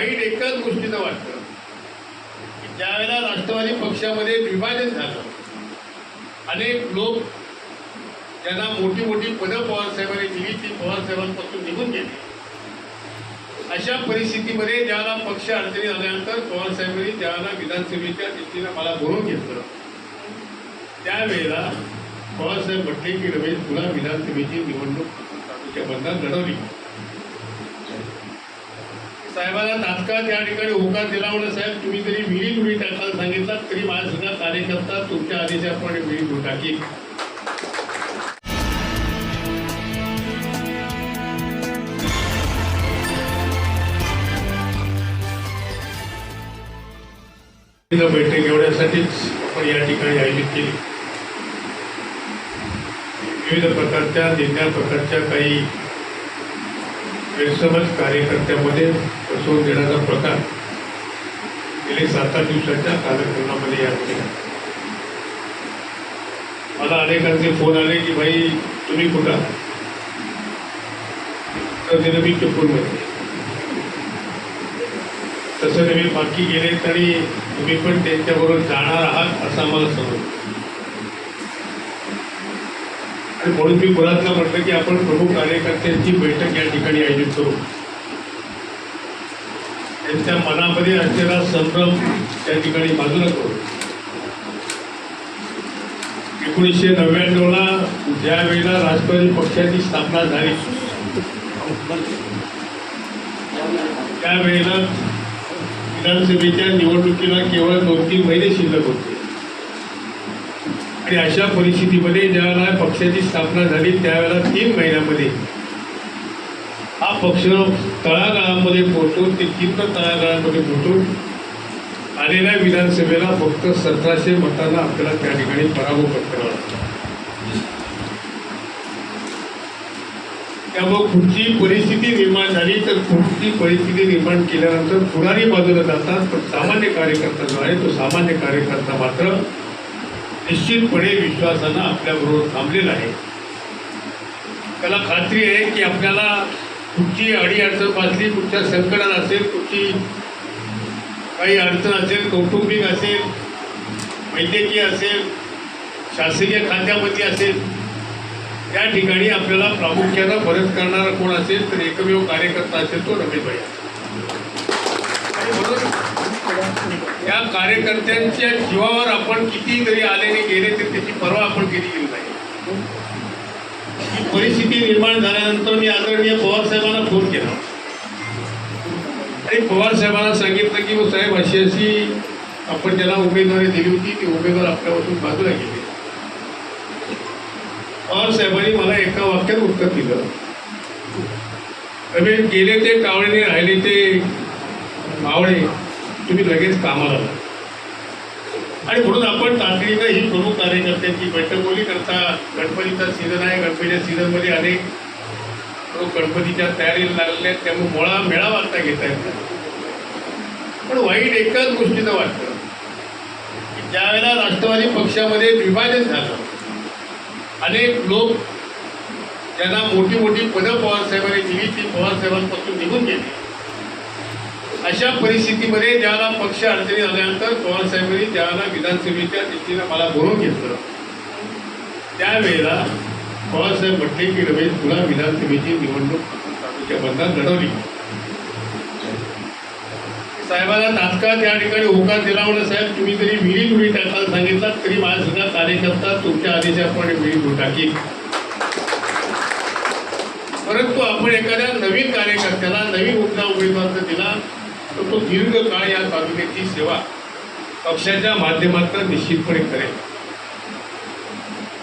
वाईट एकाच गोष्टीचं वाटतं. की ज्यावेळेला राष्ट्रवादी पक्षामध्ये विभाजन झालं अनेक लोक ज्यांना मोठी मोठी पदं पवारसाहेबांनी दिली ती पवारसाहेबांपासून निघून गेली. अशा परिस्थितीमध्ये ज्याला पक्ष अडचणी आल्यानंतर पवारसाहेबांनी ज्याला विधानसभेच्या दृष्टीनं मला बोलून घेतलं त्यावेळेला पवारसाहेब म्हटले की रमेश तुला विधानसभेची निवडणूक तालुक्या लढवली. साहेबाला तात्काळ त्या ठिकाणी होकार दिला म्हणून साहेब. तुम्ही जरी विहिरीत उडी टाकायला सांगितलं. तरी माझ्या सुद्धा कार्यकर्ता तुमच्या आदेशाप्रमाणे विहिरीत उडी टाकी बैठक एवढ्यासाठीच आपण या ठिकाणी आयोजित केली. विविध प्रकारच्या निंद्या प्रकारच्या काही गैरसमज कार्यकर्त्यामध्ये फसवून देण्याचा प्रकार गेले सात आठ दिवसाच्या कार्यक्रमामध्ये याद केला मला अनेकांचे फोन आले की भाई तुम्ही कुठं तर दिलं मी चिपळूणमध्ये तसं नव्हे बाकी गेले तरी तुम्ही पण त्यांच्याबरोबर जाणार आहात असं आम्हाला समजलं. आणि म्हणून मी मुलांना म्हटलं की आपण प्रमुख कार्यकर्त्यांची बैठक या ठिकाणी आयोजित करू. त्यांच्या मनामध्ये असलेला संभ्रम त्या ठिकाणी बाजूला करू. एकोणीसशे नव्याण्णवला ज्या वेळेला राष्ट्रवादी पक्षाची स्थापना झाली त्यावेळेला विधानसभेच्या निवडणुकीला केवळ दोन तीन महिने शिल्लक होते. आणि अशा परिस्थितीमध्ये ज्यावेळेला पक्षाची स्थापना झाली त्यावेळेला तीन महिन्यामध्ये हा पक्ष तळागाळामध्ये पोहोचून ते तीव्र तळागाळामध्ये पोहोचून आलेल्या विधानसभेला फक्त सतराशे मतांना आपल्याला त्या ठिकाणी पराभव पत्करावा लागतो त्यामुळे कुठची परिस्थिती निर्माण झाली तर कुठची परिस्थिती निर्माण केल्यानंतर पुढारी बाजूला जातात पण सामान्य कार्यकर्ता जो आहे तो सामान्य कार्यकर्ता मात्र निश्चितपणे विश्वासानं आपल्याबरोबर थांबलेला आहे. त्याला खात्री आहे की आपल्याला कुठची अडीअडचण अडचण कुठच्या संकटात असेल कुठची काही अडचण असेल कौटुंबिक असेल वैद्यकीय असेल शासकीय खात्यामध्ये असेल त्या ठिकाणी आपल्याला प्रामुख्यानं मदत करणारा कोण असेल तर एकमेव कार्यकर्ता असेल तो रमेश भाई म्हणून या कार्यकर्त्यांच्या जीवावर आपण किती जरी आले आणि गेले तरी त्याची पर्वा आपण केली गेली नाही. ही परिस्थिती निर्माण झाल्यानंतर मी आदरणीय पवार साहेबांना फोन केला. आणि पवार साहेबांना सांगितलं की हो साहेब अशी अशी आपण ज्याला उमेदवारी दिली होती ती उमेदवार आपल्यापासून बाजूला गेली. पवार साहेबांनी मला एका वाक्यात उत्तर दिलं. गेले ते कावळे राहिले ते मावळे तुम्ही लगेच कामाला आणि म्हणून आपण तातडीनं ही प्रमुख कार्यकर्त्यांची बैठक बोली करता गणपतीचा सीझन आहे. गणपतीच्या सीझनमध्ये अनेक लोक गणपतीच्या तयारीला लागलेले आहेत. त्यामुळे मोळा मेळावा आता घेता येत नाही. पण वाईट एकाच गोष्टीचं वाटतं. की ज्यावेळेला राष्ट्रवादी पक्षामध्ये विभाजन झालं अनेक लोक ज्यांना मोठी मोठी पदं पवारसाहेबांनी दिली ती पवारसाहेबांपासून निघून गेली. अशा परिस्थितीमध्ये ज्याला पक्ष अडचणी आल्यानंतर पवारसाहेबांनी ज्याला विधानसभेच्या दृष्टीनं मला बोलवून घेतलं त्यावेळेला पवारसाहेब म्हटले की रमेश तुला विधानसभेची निवडणूक तालुक्या बंधात लढवली. साहेबाला तात्काळ त्या ठिकाणी होकार दिला म्हणून साहेब तुम्ही जरी विहिरी उडी टाकायला सांगितलं तरी माझ्या सगळ्या कार्यकर्ता तुमच्या आदेशाप्रमाणे विहिरी उडी टाकी परंतु आपण एखाद्या नवीन कार्यकर्त्याला नवीन उमदा उमेदवार दिला तर तो दीर्घकाळ या तालुक्याची सेवा पक्षाच्या माध्यमातून निश्चितपणे करेल.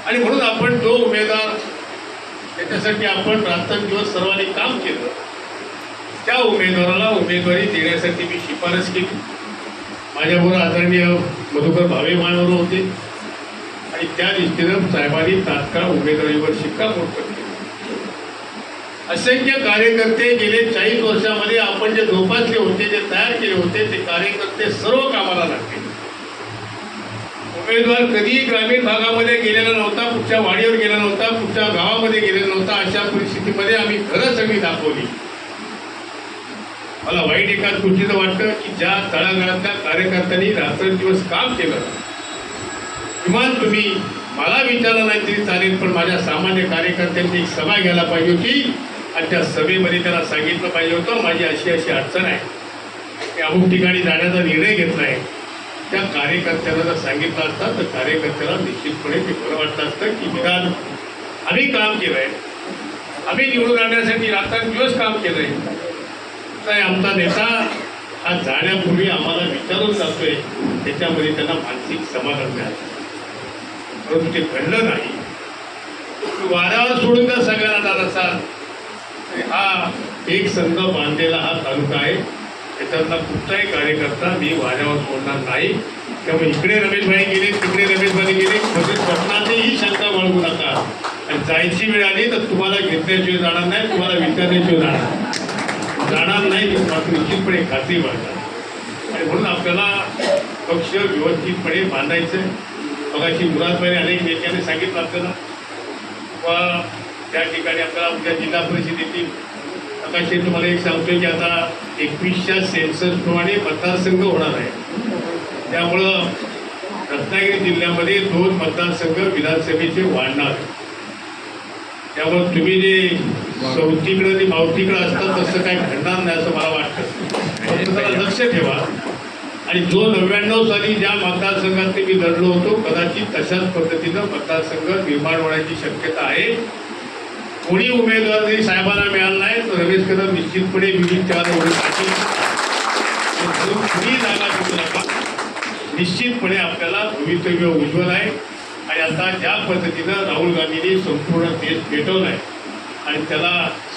आणि म्हणून आपण जो उमेदवार त्याच्यासाठी आपण रात्रंदिवस सर्वांनी काम केलं त्या उमेदवाराला उमेदवारी देण्यासाठी मी शिफारस केली. माझ्याबरोबर आदरणीय मधुकर भावे माझ्याबरोबर होते. आणि त्या दृष्टीनं साहेबांनी तात्काळ उमेदवारीवर शिक्कामोर्तब केलं. असंख्य कार्यकर्ते गेले चाळीस वर्षामध्ये आपण जे जोपासले होते जे तयार केले होते ते कार्यकर्ते सर्व कामाला लागले. उमेदवार कधीही ग्रामीण भागामध्ये गेलेला नव्हता कुठच्या वाडीवर गेला नव्हता कुठच्या गावामध्ये गेलेला नव्हता अशा परिस्थितीमध्ये आम्ही खरं सगळी दाखवली. मला वाईट एकाच गोष्टीचं वाटतं की ज्या तळागाळातल्या कार्यकर्त्यांनी रात्रंदिवस काम केलं. किमान तुम्ही मला विचारलं नाही तरी चालेल पण माझ्या सामान्य कार्यकर्त्यांची एक सभा घ्यायला पाहिजे होती. आणि त्या सभेमध्ये त्याला सांगितलं पाहिजे होतं माझी अशी अशी अडचण आहे. की अमुक ठिकाणी जाण्याचा निर्णय घेतला आहे. त्या कार्यकर्त्याला जर सांगितलं असतं तर कार्यकर्त्याला निश्चितपणे ते बरं वाटलं असतं की विधान आम्ही काम केलं आहे आम्ही निवडून आणण्यासाठी रात्रंदिवस काम केलं आहे तर आमचा नेता हा जाण्यापूर्वी आम्हाला विचारून जातोय त्याच्यामध्ये त्यांना मानसिक समाधान मिळालं. परंतु ते घडलं नाही. वाऱ्यावर सोडून जर सगळ्यांना जात असाल? हा एक संघ बांधलेला हा तालुका आहे. त्याच्यातला कुठलाही कार्यकर्ता मी वाऱ्यावर सोडणार नाही. त्यामुळे इकडे रमेशभाई गेले तिकडे रमेशभाई गेले. म्हणजे स्वप्नातही शंका बाळगू नका. आणि जायची वेळ आली तर तुम्हाला घेतल्याशिवाय जाणार नाही तुम्हाला विचारल्याशिवाय जाणार जाणार नाही मात्र निश्चितपणे खात्री बाळगा. आणि म्हणून आपल्याला पक्ष व्यवस्थितपणे बांधायचं आहे मगाशी मुरादबाईने अनेक नेत्याने सांगितलं आपल्याला. व त्या ठिकाणी आपल्याला उद्या जिल्हा परिषदेतील आकाशी तुम्हाला एक सांगतोय की आता एकवीसच्या सेन्ससप्रमाणे मतदारसंघ होणार आहे. त्यामुळं रत्नागिरी जिल्ह्यामध्ये दोन मतदारसंघ विधानसभेचे वाढणार त्यामुळं त्यामुळे तुम्ही जे चौथीकडं आणि मावतीकडं असतात तसं काही घडणार नाही असं मला वाटतं. लक्ष ठेवा. आणि जो नव्याण्णव साली ज्या मतदारसंघात मी लढलो होतो कदाचित तशाच पद्धतीनं मतदारसंघ निर्माण होण्याची शक्यता आहे. कोणी उमेदवार जरी साहेबांना मिळाला नाही तर रमेश कदम निश्चितपणे विविध चार कुणी जागा देऊ नका. निश्चितपणे आपल्याला भवितव्य उज्ज्वल आहे. आणि आता ज्या पद्धतीनं राहुल गांधींनी संपूर्ण देश पेटवला आहे आणि त्याला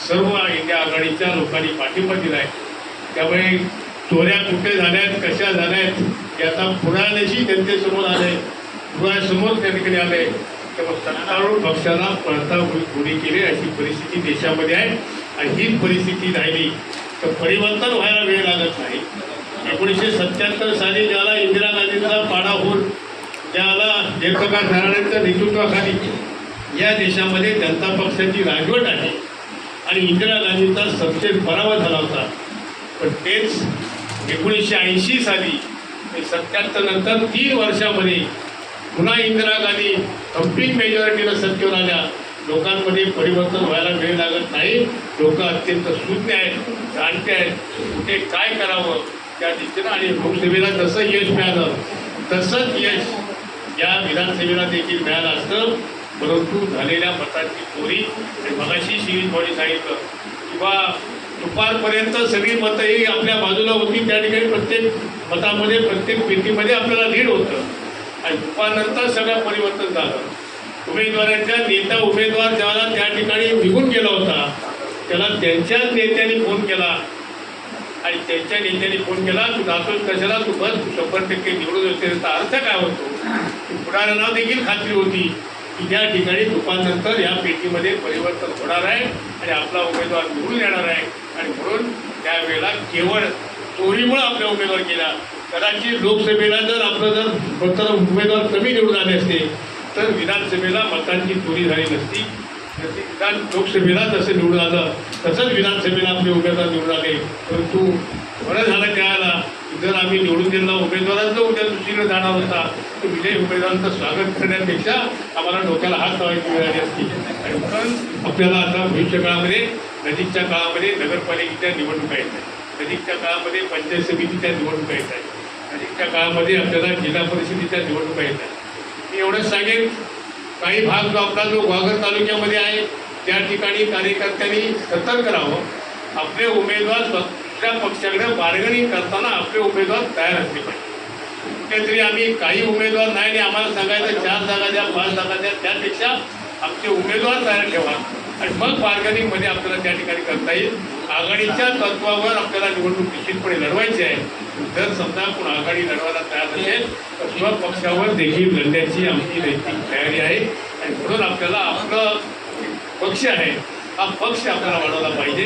सर्व इंडिया आघाडीच्या लोकांनी पाठिंबा दिला आहे त्यामुळे चोऱ्या कुठे झाल्यात कशा झाल्यात हे आता पुराण्याशी जनतेसमोर आले पुरासमोर त्या ठिकाणी आले सत्तारूढ पक्षाला पळता उभी केली अशी परिस्थिती देशामध्ये आहे. आणि ही परिस्थिती राहिली तर परिवर्तन व्हायला वेळ लागत नाही. एकोणीसशे सत्याहत्तर साली ज्याला इंदिरा गांधींचा पाडा होऊन ज्याला जयप्रकाश नारायणांच्या नेतृत्वाखाली या देशामध्ये जनता पक्षाची राजवट आहे. आणि इंदिरा गांधींचा सबसेट पराभव झाला होता. पण तेच एकोणीसशे ऐंशी साली सत्याहत्तर नंतर तीन वर्षामध्ये पुन्हा इंदिरा गांधी कंप्लीट मेजॉरिटीनं सत्तेवर आल्या. लोकांमध्ये परिवर्तन व्हायला वेळ लागत नाही. लोक अत्यंत शून्य आहेत जाणते आहेत. कुठे काय करावं त्या दिशेनं आणि लोकसभेला जसं यश मिळालं तसंच यश या विधानसभेला देखील मिळालं असतं. परंतु झालेल्या मतांची चोरी आणि मगाशी शिरीष भाऊने सांगितलं. किंवा दुपारपर्यंत सगळी मतं ही आपल्या बाजूला होती. त्या ठिकाणी प्रत्येक मतामध्ये प्रत्येक पेटीमध्ये आपल्याला लीड होतं. आणि सगळं परिवर्तन झालं. उमेदवारांच्या नेता उमेदवार ज्याला त्या ठिकाणी निघून गेला होता त्याला त्यांच्याच नेत्यांनी फोन केला. आणि त्यांच्या नेत्यांनी फोन केला तू जातो कशाला? तू बस तू शंभर टक्के निवडून येते त्याचा अर्थ काय होतो? पुढाऱ्यांना देखील खात्री होती की त्या ठिकाणी दुपारनंतर या पेटीमध्ये परिवर्तन होणार आहे आणि आपला उमेदवार निवडून येणार आहे. आणि म्हणून त्यावेळेला केवळ चोरीमुळे आपल्या उमेदवार केला कदाचित लोकसभेला जर आपलं जर फक्त उमेदवार कमी निवडून आले असते तर विधानसभेला मतांची चोरी झाली नसती. तर विधान लोकसभेला जसं निवडून आलं तसंच विधानसभेला आपले उमेदवार निवडून आले. परंतु बरं झालं त्याला. जर आम्ही निवडून दिलेला उमेदवारांचा उद्या दुसरीकडे जाणार होता. तर विजयी उमेदवारांचं स्वागत करण्यापेक्षा आम्हाला डोक्याला हात लावायची वेळ आली असती. आणि म्हणून आपल्याला आता भविष्य काळामध्ये नजीकच्या काळामध्ये नगरपालिकेच्या निवडणुका येत आहेत. नजीकच्या काळामध्ये पंचायत समितीच्या निवडणुका येत आहेत. आणि त्या काळामध्ये आपल्याला जिल्हा परिषदेच्या निवडणुका येतात. मी एवढंच सांगेन काही भाग जो आपला जो ग्वागर तालुक्यामध्ये आहे त्या ठिकाणी कार्यकर्त्यांनी सतर्क राहावं. आपले उमेदवार स्व- दुसऱ्या पक्षाकडे बार्गनिंग करताना आपले उमेदवार तयार असले पाहिजे. कुठेतरी आम्ही काही उमेदवार नाही आणि आम्हाला सांगायचं चार जागा द्या पाच जागा द्या त्यापेक्षा आमचे उमेदवार तयार ठेवा. आणि मग बार्गनिंगमध्ये आपल्याला त्या ठिकाणी करता येईल. आघाडीच्या तत्वावर आपल्याला निवडणूक निश्चितपणे लढवायची आहे. जर समजा कोण आघाडी लढवायला तयार असेल तर पक्षावर देखील लढण्याची आमची नैतिक तयारी आहे. आणि म्हणून आपल्याला आपलं पक्ष आहे हा पक्ष आपल्याला वाढवला पाहिजे.